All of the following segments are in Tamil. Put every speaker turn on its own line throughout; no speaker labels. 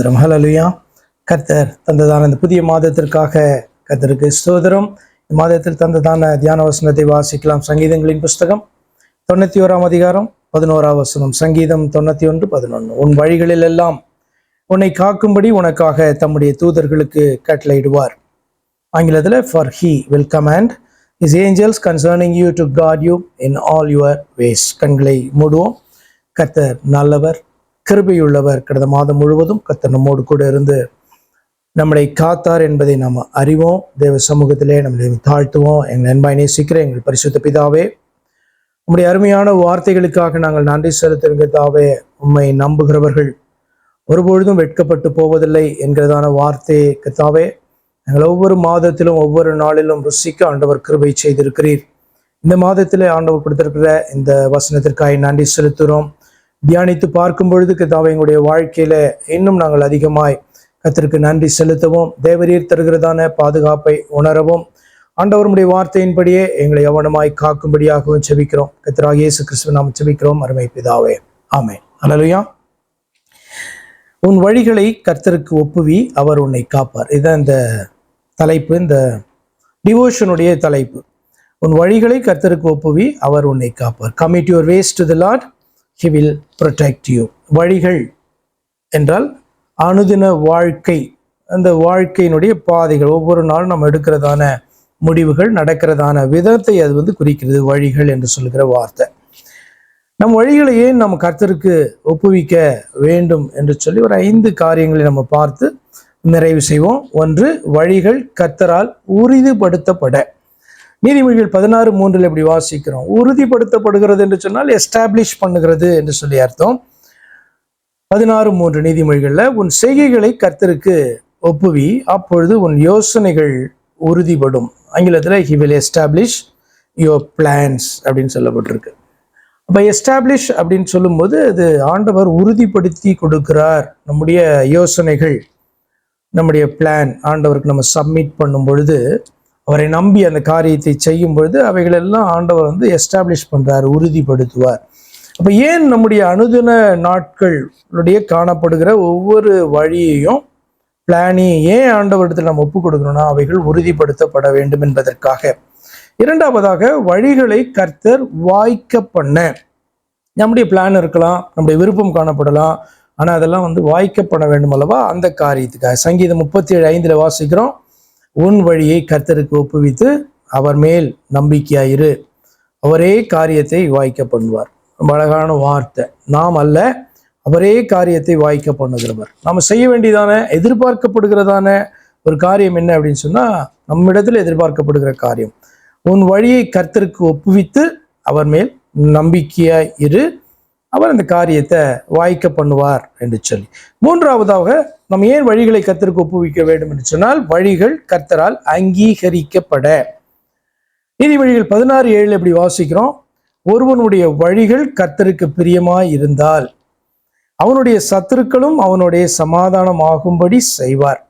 ஸ்தோதரம் ஹலலுயா கர்த்தர் தந்ததான இந்த புதிய மாதத்திற்காக கர்த்தருக்கு ஸ்தோதரம் இந்த மாதத்தில் தந்ததான தியான வசனத்தை வாசிக்கலாம். சங்கீதங்களின் புஸ்தகம் தொண்ணூத்தி ஓராம் அதிகாரம் பதினோரா வசனம். சங்கீதம் தொண்ணூத்தி ஒன்று பதினொன்று உன் வழிகளில் எல்லாம் உன்னை காக்கும்படி உனக்காக தம்முடைய தூதர்களுக்கு கட்டளையிடுவார். ஆங்கிலத்தில் for he will command his angels concerning you to guard you in all your ways கண்களை மூடுவோம். கர்த்தர் நல்லவர் கிருபையுள்ளவர். கடந்த மாதம் முழுவதும் கர்த்தர் நம்மோடு கூட இருந்து நம்மளை காத்தார் என்பதை நாம் அறிவோம். தேவ சமூகத்திலே நம்மளை தாழ்த்துவோம். எங்கள் அன்பாயினை சீக்கிரம் எங்கள் பரிசுத்த பிதாவே. உம்முடைய அருமையான வார்த்தைகளுக்காக நாங்கள் நன்றி செலுத்துகிற தாவே உம்மை நம்புகிறவர்கள் ஒருபொழுதும் வெட்கப்பட்டு போவதில்லை என்கிறதான வார்த்தையை கத்தாவே நாங்கள் ஒவ்வொரு மாதத்திலும் ஒவ்வொரு நாளிலும் ருசிக்க ஆண்டவர் கிருபை செய்திருக்கிறீர். இந்த மாதத்திலே ஆண்டவர் கொடுத்திருக்கிற இந்த வசனத்திற்காக நன்றி செலுத்துகிறோம். தியானித்து பார்க்கும் பொழுது கத்தாவை எங்களுடைய வாழ்க்கையில இன்னும் நாங்கள் அதிகமாய் கத்திற்கு நன்றி செலுத்தவும் தேவரீர் தருகிறதான பாதுகாப்பை உணரவும் ஆண்டவருடைய வார்த்தையின்படியே எங்களை கவனமாய் காக்கும்படியாகவும் செபிக்கிறோம் கத்திராக இயேசு கிறிஸ்துவ நாம் செபிக்கிறோம் அருமை பிதாவே. ஆமே அலலுயா உன் வழிகளை கர்த்தருக்கு ஒப்புவி அவர் உன்னை காப்பார். இதுதான் இந்த தலைப்பு இந்த டிவோஷனுடைய தலைப்பு. உன் வழிகளை கர்த்தருக்கு ஒப்புவி அவர் உன்னை காப்பார். Commit your ways to the Lord he will protect you வழிகள் என்றால் அனுதின வாழ்க்கை. அந்த வாழ்க்கையினுடைய பாதைகள் ஒவ்வொரு நாளும் நம்ம எடுக்கிறதான முடிவுகள் நடக்கிறதான விதத்தை அது வந்து குறிக்கிறது. வழிகள் என்று சொல்கிற வார்த்தை. நம் வழிகளை ஏன் நம்ம கர்த்தருக்கு ஒப்புவிக்க வேண்டும் என்று சொல்லி ஒரு ஐந்து காரியங்களை நம்ம பார்த்து நிறைவு செய்வோம். ஒன்று வழிகள் கர்த்தரால் உறுதிப்படுத்தப்பட. நீதிமொழிகள் பதினாறு மூன்றில் எப்படி வாசிக்கிறோம்? உறுதிப்படுத்தப்படுகிறது என்று சொன்னால் எஸ்டாப்ளிஷ் பண்ணுகிறது என்று சொல்லி அர்த்தம். பதினாறு மூன்று நீதிமொழிகளில் உன் செய்கைகளை கர்த்தருக்கு ஒப்புவி அப்பொழுது உன் யோசனைகள் உறுதிப்படும். ஆங்கிலத்தில் he will establish your plans அப்படின்னு சொல்லப்பட்டிருக்கு. அப்போ எஸ்டாப்ளிஷ் அப்படின்னு சொல்லும்போது அது ஆண்டவர் உறுதிப்படுத்தி கொடுக்கிறார். நம்முடைய யோசனைகள் நம்முடைய பிளான் ஆண்டவருக்கு நம்ம சப்மிட் பண்ணும் பொழுது அவரை நம்பி அந்த காரியத்தை செய்யும் பொழுது அவைகளெல்லாம் ஆண்டவர் வந்து எஸ்டாப்ளிஷ் பண்ணுறார் உறுதிப்படுத்துவார். அப்போ ஏன் நம்முடைய அனுதின நாட்களுடைய காணப்படுகிற ஒவ்வொரு வழியையும் பிளானையும் ஏன் ஆண்டவரிடத்தில் நம்ம ஒப்பு கொடுக்கணும்னா அவைகள் உறுதிப்படுத்தப்பட வேண்டும் என்பதற்காக. இரண்டாவதாக வழிகளை கர்த்தர் வாய்க்க பண்ண. நம்முடைய பிளான் இருக்கலாம் நம்முடைய விருப்பம் காணப்படலாம் ஆனால் அதெல்லாம் வந்து வாய்க்கப்பட வேண்டும் அல்லவா? அந்த காரியத்துக்காக. சங்கீதம் முப்பத்தி ஏழு ஐந்தில் வாசிக்கிறோம். உன் வழியை கர்த்தருக்கு ஒப்புவித்து அவர் மேல் நம்பிக்கையாயிரு. அவரே காரியத்தை வாய்க்க பண்ணுவார். ரொம்ப அழகான வார்த்தை. நாம் அல்ல அவரே காரியத்தை வாய்க்க பண்ணுகிறவர். நாம் செய்ய வேண்டியதான எதிர்பார்க்கப்படுகிறதான ஒரு காரியம் என்ன அப்படின்னு சொன்னால் நம்மிடத்தில் எதிர்பார்க்கப்படுகிற காரியம். உன் வழியை கர்த்தருக்கு ஒப்புவித்து அவர் மேல் நம்பிக்கையாய் இரு அவர் அந்த காரியத்தை வாய்க்க பண்ணுவார் என்று சொல்லி. மூன்றாவதாக நம்ம ஏன் வழிகளை கர்த்தருக்கு ஒப்புவிக்க வேண்டும் என்று சொன்னால் வழிகள் கர்த்தரால் அங்கீகரிக்கப்பட. நீதி வழிகள் பதினாறு ஏழு எப்படி வாசிக்கிறோம்? ஒருவனுடைய வழிகள் கர்த்தருக்கு பிரியமாய் இருந்தால் அவனுடைய சத்துருக்களும் அவனுடைய சமாதானம் ஆகும்படி செய்வார்.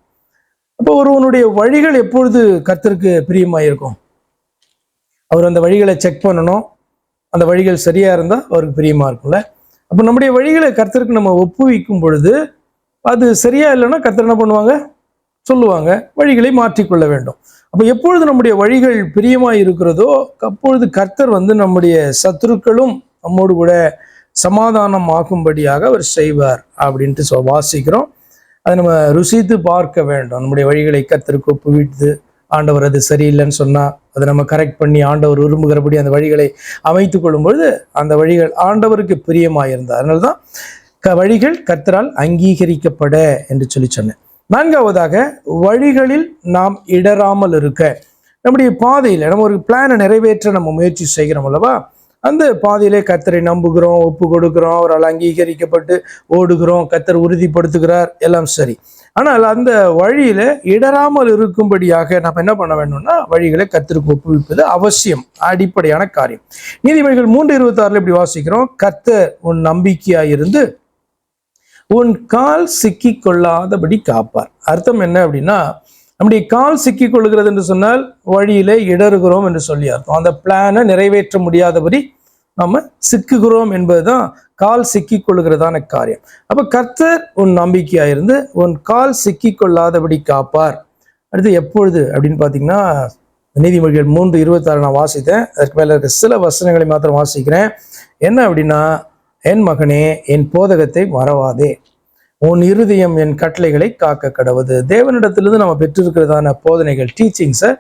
அப்போ ஒருவனுடைய வழிகள் எப்பொழுது கர்த்தருக்கு பிரியமாக இருக்கும் அவர் அந்த வழிகளை செக் பண்ணணும். அந்த வழிகள் சரியாக இருந்தால் அவருக்கு பிரியமாக இருக்கும்ல? அப்போ நம்முடைய வழிகளை கர்த்தருக்கு நம்ம ஒப்புவிக்கும் பொழுது அது சரியா இல்லைன்னா கர்த்தர் என்ன பண்ணுவாங்க? சொல்லுவாங்க வழிகளை மாற்றிக்கொள்ள வேண்டும். அப்போ எப்பொழுது நம்முடைய வழிகள் பிரியமாக இருக்கிறதோ அப்பொழுது கர்த்தர் வந்து நம்முடைய சத்துருக்களும் நம்மோடு கூட சமாதானம் ஆகும்படியாக அவர் செய்வார் அப்படின்ட்டு வாசிக்கிறோம். அதை நம்ம ருசித்து பார்க்க வேண்டும். நம்முடைய வழிகளை கர்த்தருக்கு ஒப்புவிட்டு ஆண்டவர் அது சரியில்லைன்னு சொன்னால் அதை நம்ம கரெக்ட் பண்ணி ஆண்டவர் விரும்புகிறபடி அந்த வழிகளை அமைத்து கொள்ளும்பொழுது அந்த வழிகள் ஆண்டவருக்கு பிரியமாயிருந்தார் அதனால தான் க வழிகள் கர்த்தரால் அங்கீகரிக்கப்பட என்று சொல்லி சொன்னேன். நான்காவதாக வழிகளில் நாம் இடராமல் இருக்க. நம்முடைய பாதையில் நம்ம ஒரு பிளானை நிறைவேற்ற நம்ம முயற்சி செய்கிறோம் அல்லவா? அந்த பாதையிலே கத்தரை நம்புகிறோம் ஒப்பு கொடுக்கிறோம் அவரால் அங்கீகரிக்கப்பட்டு ஓடுகிறோம் கத்தர் உறுதிப்படுத்துகிறார் எல்லாம் சரி. ஆனால் அந்த வழியில இடராமல் இருக்கும்படியாக நம்ம என்ன பண்ண வேண்டும்னா வழிகளை கத்தருக்கு ஒப்புவிப்பது அவசியம் அடிப்படையான காரியம். நீதிமொழிகள் மூன்று இருபத்தி ஆறுல இப்படி வாசிக்கிறோம் கத்தர் உன் நம்பிக்கையாயிருந்து உன் கால் சிக்கி கொள்ளாதபடி காப்பார். அர்த்தம் என்ன அப்படின்னா நம்முடைய கால் சிக்கி கொள்கிறது என்று சொன்னால் வழியிலே இடறுகிறோம் என்று சொல்லி அர்த்தம். அந்த பிளானை நிறைவேற்ற முடியாதபடி நம்ம சிக்குகிறோம் என்பதுதான் கால் சிக்கி கொள்கிறதான காரியம். அப்போ கர்த்தர் உன் நம்பிக்கையாக இருந்து உன் கால் சிக்கி கொள்ளாதபடி காப்பார். அடுத்து எப்பொழுது அப்படின்னு பார்த்தீங்கன்னா நீதிமொழிகள் மூன்று இருபத்தாறு நான் வாசித்தேன். அதற்கு மேலே இருக்க சில வசனங்களை மாத்திரம் வாசிக்கிறேன். என்ன அப்படின்னா என் மகனே என் போதகத்தை மறவாதே. உன் இருதயம் என் கட்டளைகளை காக்க கடவுது. தேவனிடத்திலிருந்து நம்ம பெற்றிருக்கிறதான போதனைகள் டீச்சிங்ஸை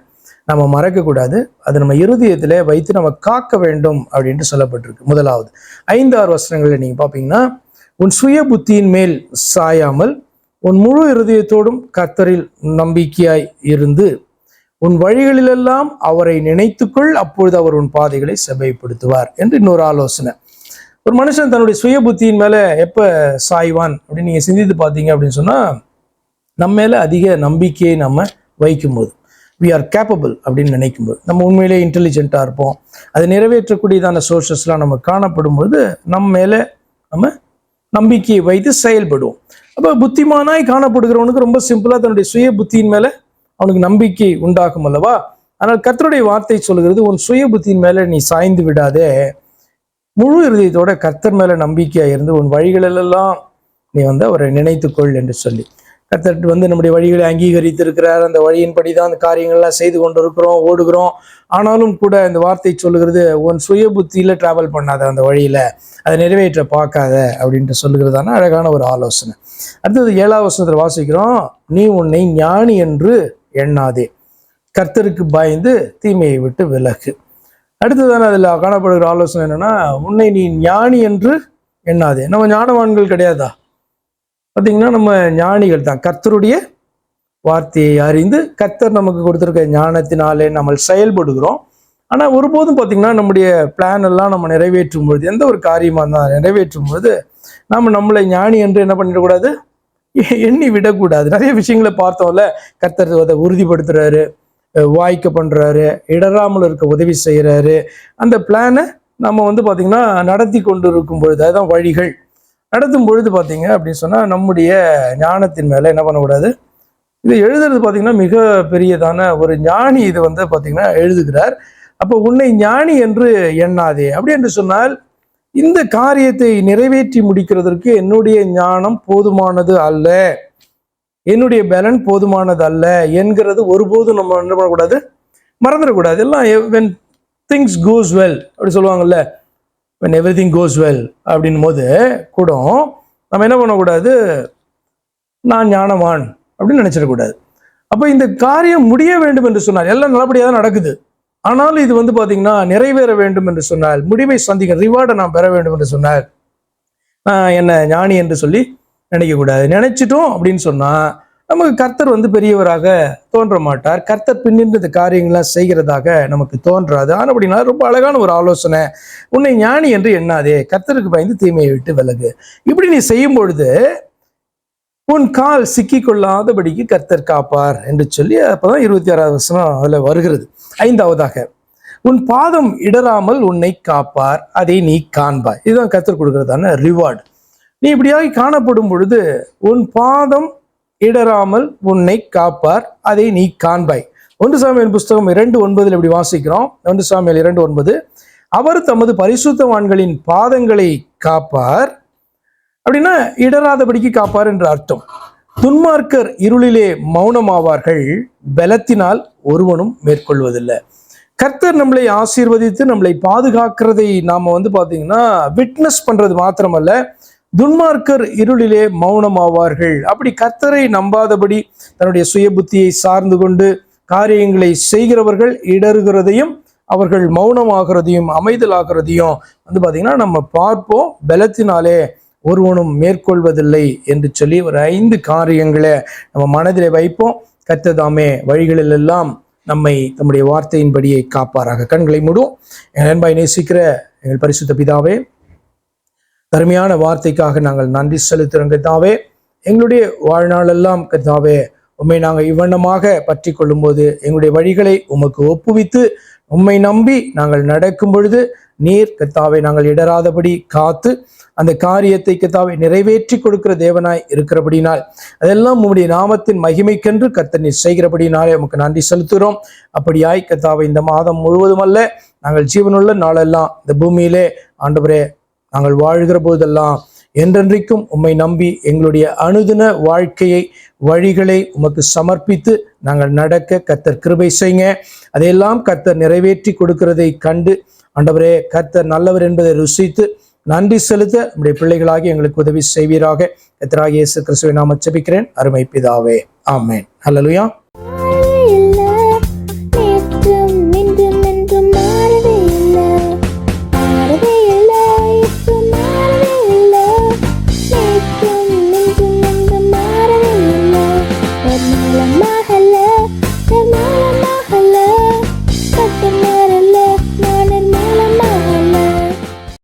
நம்ம மறக்கக்கூடாது அது நம்ம இருதயத்தில் வைத்து நம்ம காக்க வேண்டும் அப்படின்ட்டு சொல்லப்பட்டிருக்கு. முதலாவது ஐந்து ஆறு வசனங்களில் நீங்கள் பார்ப்பீங்கன்னா உன் சுய புத்தியின் மேல் சாயாமல் உன் முழு இருதயத்தோடும் கத்தரில் நம்பிக்கையாய் இருந்து உன் வழிகளிலெல்லாம் அவரை நினைத்துக்கொள் அப்பொழுது அவர் உன் பாதைகளை செவைப்படுத்துவார் என்று இன்னொரு ஆலோசனை. ஒரு மனுஷன் தன்னுடைய சுய புத்தியின் மேலே எப்போ சாய்வான் அப்படின்னு நீங்கள் சிந்தித்து பார்த்தீங்க அப்படின்னு சொன்னால் நம்ம மேலே அதிக நம்பிக்கையை நம்ம வைக்கும்போது வி ஆர் கேப்பபிள் அப்படின்னு நினைக்கும்போது நம்ம உண்மையிலே இன்டெலிஜென்ட்டாக இருப்போம். அதை நிறைவேற்றக்கூடியதான சோர்சஸ்லாம் நம்ம காணப்படும்போது நம்ம மேலே நம்ம நம்பிக்கையை வைத்து செயல்படுவோம். அப்போ புத்திமானாய் காணப்படுகிறவனுக்கு ரொம்ப சிம்பிளாக தன்னுடைய சுய புத்தியின் மேலே அவனுக்கு நம்பிக்கை உண்டாகும் அல்லவா? ஆனால் கர்த்தருடைய வார்த்தை சொல்கிறது உன் சுய புத்தியின் மேலே நீ சாய்ந்து விடாதே. முழு இருதயத்தோட கர்த்தர் மேல நம்பிக்கையா இருந்து உன் வழிகளெல்லாம் நீ வந்து அவரை நினைத்துக்கொள் என்று சொல்லி. கர்த்தர் வந்து நம்முடைய வழிகளை அங்கீகரித்திருக்கிறார். அந்த வழியின்படி தான் அந்த காரியங்கள்லாம் செய்து கொண்டிருக்கிறோம் ஓடுகிறோம். ஆனாலும் கூட இந்த வார்த்தை சொல்லுகிறது உன் சுய புத்தியில டிராவல் பண்ணாத அந்த வழியில. அதை நிறைவேற்ற பார்க்காத அப்படின்ட்டு சொல்லுகிறதான அழகான ஒரு ஆலோசனை. அடுத்தது ஏழாவது வாசிக்கிறோம் நீ உன்னை ஞானி என்று எண்ணாதே. கர்த்தருக்கு பயந்து தீமையை விட்டு விலகு. அடுத்ததான அதில் காணப்படுகிற ஆலோசனை என்னென்னா உன்னை நீ ஞானி என்று எண்ணாதே. நம்ம ஞானவான்கள் கிடையாதா? பார்த்தீங்கன்னா நம்ம ஞானிகள் தான். கர்த்தருடைய வார்த்தையை அறிந்து கர்த்தர் நமக்கு கொடுத்துருக்க ஞானத்தினாலே நம்ம செயல்படுகிறோம். ஆனால் ஒருபோதும் பார்த்தீங்கன்னா நம்முடைய பிளான் எல்லாம் நம்ம நிறைவேற்றும் பொழுது எந்த ஒரு காரியமாக இருந்தால் நிறைவேற்றும் பொழுது நாம் நம்மளை ஞானி என்று என்ன பண்ணிடக்கூடாது எண்ணி விடக்கூடாது நிறைய விஷயங்களை பார்த்தோம்ல கர்த்தர் அதை உறுதிப்படுத்துறாரு. வாய்க்க பண்ணுறாரு இடராமல் இருக்க உதவி செய்கிறாரு அந்த பிளானை நம்ம வந்து பார்த்திங்கன்னா நடத்தி கொண்டு இருக்கும் பொழுது அதுதான் வழிகள். நடத்தும் பொழுது பார்த்தீங்க அப்படின்னு சொன்னால் நம்முடைய ஞானத்தின் மேலே என்ன பண்ணக்கூடாது? இது எழுதுறது பார்த்திங்கன்னா மிக பெரியதான ஒரு ஞானி இது வந்து பார்த்திங்கன்னா எழுதுகிறார். அப்போ உன்னை ஞானி என்று எண்ணாதே. அப்படி என்று சொன்னால் இந்த காரியத்தை நிறைவேற்றி முடிக்கிறதற்கு என்னுடைய ஞானம் போதுமானது அல்ல. என்னுடைய பலன் போதுமானது அல்ல என்கிறது ஒருபோதும் நம்ம என்ன பண்ணக்கூடாது? மறந்துடக்கூடாது. எல்லாம் வென் திங்ஸ் கோஸ் வெல் அப்படி சொல்லுவாங்கல்ல when everything goes well அப்படின் போது கூட நம்ம என்ன பண்ணக்கூடாது? நான் ஞானவான் அப்படின்னு நினச்சிடக்கூடாது. அப்போ இந்த காரியம் முடிய வேண்டும் என்று சொன்னால் எல்லாம் நல்லபடியாக தான் நடக்குது. ஆனாலும் இது வந்து பார்த்தீங்கன்னா நிறைவேற வேண்டும் என்று சொன்னால் முடிவை சந்திக்க ரிவார்டை நான் பெற வேண்டும் என்று சொன்னால் நான் என்ன ஞானி என்று சொல்லி நினைக்கக்கூடாது. நினைச்சிட்டோம் அப்படின்னு சொன்னால் நமக்கு கர்த்தர் வந்து பெரியவராக தோன்ற மாட்டார். கர்த்தர் பின்னின்று காரியங்கள்லாம் செய்கிறதாக நமக்கு தோன்றாது. ஆனால் அப்படின்னா ரொம்ப அழகான ஒரு ஆலோசனை உன்னை ஞானி என்று எண்ணாதே கர்த்தருக்கு பயந்து தீமையை விட்டு விலகு. இப்படி நீ செய்யும் பொழுது உன் கால் சிக்கி கொள்ளாதபடிக்கு கர்த்தர் காப்பார் என்று சொல்லி அப்போதான் இருபத்தி ஆறாவது வருஷம் அதில் வருகிறது. ஐந்தாவதாக உன் பாதம் இடராமல் உன்னை காப்பார் அதை நீ காண்பாய். இதுதான் கர்த்தர் கொடுக்கறதான ரிவார்டு நீ இப்படியாக காணப்படும் பொழுது உன் பாதம் இடராமல் உன்னை காப்பார். அதை நீ காண்பாய். ஒன்று சாமியல் புஸ்தகம் இரண்டு ஒன்பதில் இப்படி வாசிக்கிறோம். ஒன்று சாமியல் இரண்டு ஒன்பது. அவர் தமது பரிசுத்தவான்களின் பாதங்களை காப்பார். அப்படின்னா இடராதபடிக்கு காப்பார் என்று அர்த்தம். துன்மார்க்கர் இருளிலே மௌனமாவார்கள். பலத்தினால் ஒருவனும் மேற்கொள்வதில்லை. கர்த்தர் நம்மளை ஆசீர்வதித்து நம்மளை பாதுகாக்கிறதை நாம வந்து பார்த்தீங்கன்னா விட்னஸ் பண்றது மாத்திரமல்ல. துன்மார்க்கர் இருளிலே மௌனமாவார்கள். அப்படி கர்த்தரை நம்பாதபடி தன்னுடைய சுய புத்தியை சார்ந்து கொண்டு காரியங்களை செய்கிறவர்கள் இடறுகிறதையும் அவர்கள் மௌனமாகிறதையும் அமைதலாகிறதையும் வந்து பார்த்திங்கன்னா நம்ம பார்ப்போம். பலத்தினாலே ஒருவனும் மேற்கொள்வதில்லை என்று சொல்லி ஒரு ஐந்து காரியங்களை நம்ம மனதிலே வைப்போம். கத்ததாமே வழிகளில் எல்லாம் நம்மை நம்முடைய வார்த்தையின்படியை காப்பாராக. கண்களை மூடும் எங்கள் அன்பாய் நேசிக்கிற எங்கள் பரிசுத்த பிதாவே தருமையான வார்த்தைக்காக நாங்கள் நன்றி செலுத்துகிறோம் கத்தாவே எங்களுடைய வாழ்நாளெல்லாம் கத்தாவே உண்மை நாங்கள் இவ்வண்ணமாக பற்றி கொள்ளும்போது எங்களுடைய வழிகளை உமக்கு ஒப்புவித்து உம்மை நம்பி நாங்கள் நடக்கும் பொழுது நீர் கத்தாவை நாங்கள் இடராதபடி காத்து அந்த காரியத்தை கத்தாவை நிறைவேற்றி கொடுக்கிற தேவனாய் இருக்கிறபடினால் அதெல்லாம் உம்முடைய நாமத்தின் மகிமைக்கென்று கத்த நீர் செய்கிறபடினாலே உமக்கு நன்றி செலுத்துகிறோம். அப்படியாய் கத்தாவை இந்த மாதம் முழுவதும் அல்ல நாங்கள் ஜீவனுள்ள நாளெல்லாம் இந்த பூமியிலே ஆண்டவரே நாங்கள் வாழ்கிற போதெல்லாம் என்றென்றைக்கும் உம்மை நம்பி எங்களுடைய அனுதின வாழ்க்கையை வழிகளை உமக்கு சமர்ப்பித்து நாங்கள் நடக்க கத்தர் கிருபை செய்யுங்க. அதையெல்லாம் கர்த்தர் நிறைவேற்றி கொடுக்கிறதை கண்டு ஆண்டவரே கர்த்தர் நல்லவர் என்பதை ருசித்து நன்றி செலுத்த நம்முடைய பிள்ளைகளாகி எங்களுக்கு உதவி செய்வீராக. கர்த்தராகிய இயேசு கிறிஸ்துவை நாம் ஜெபிக்கிறேன். அருமை பிதாவே. ஆமேன். ஹலலுயா